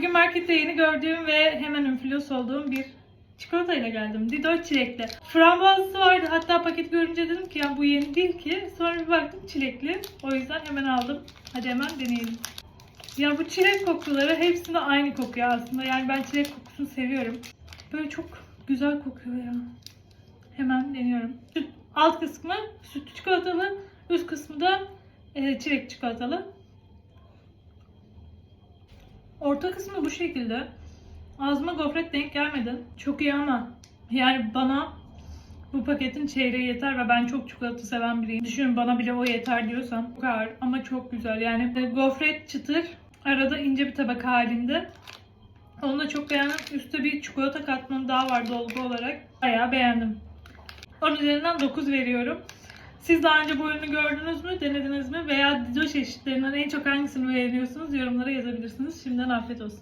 Bugün markette yeni gördüğüm ve hemen influence olduğum bir çikolatayla geldim. Dido çilekli. Frambuazlısı vardı. Hatta paket görünce dedim ki ya bu yeni değil ki. Sonra bir baktım çilekli. O yüzden hemen aldım. Hadi hemen deneyelim. Ya bu çilek kokuları hepsinde aynı kokuyor aslında. Yani ben çilek kokusunu seviyorum. Böyle çok güzel kokuyor ya. Hemen deniyorum. Süt, alt kısmı sütlü çikolatalı, üst kısmı da e, çilek çikolatalı. Orta kısmı bu şekilde. Ağzıma gofret denk gelmedi. Çok iyi ama yani bana bu paketin çeyreği yeter ve ben çok çikolata seven biriyim. Düşünün bana bile o yeter diyorsam çok ağır ama çok güzel. Yani e, gofret çıtır, arada ince bir tabak halinde. Onu da çok beğendim. Üstte bir çikolata katmanı daha var dolgu olarak. Bayağı beğendim. 10 üzerinden 9 veriyorum. Siz daha önce bu ürünü gördünüz mü, denediniz mi? Veya Dido çeşitlerinden en çok hangisini beğeniyorsunuz? Yorumlara yazabilirsiniz. Şimdiden afiyet olsun.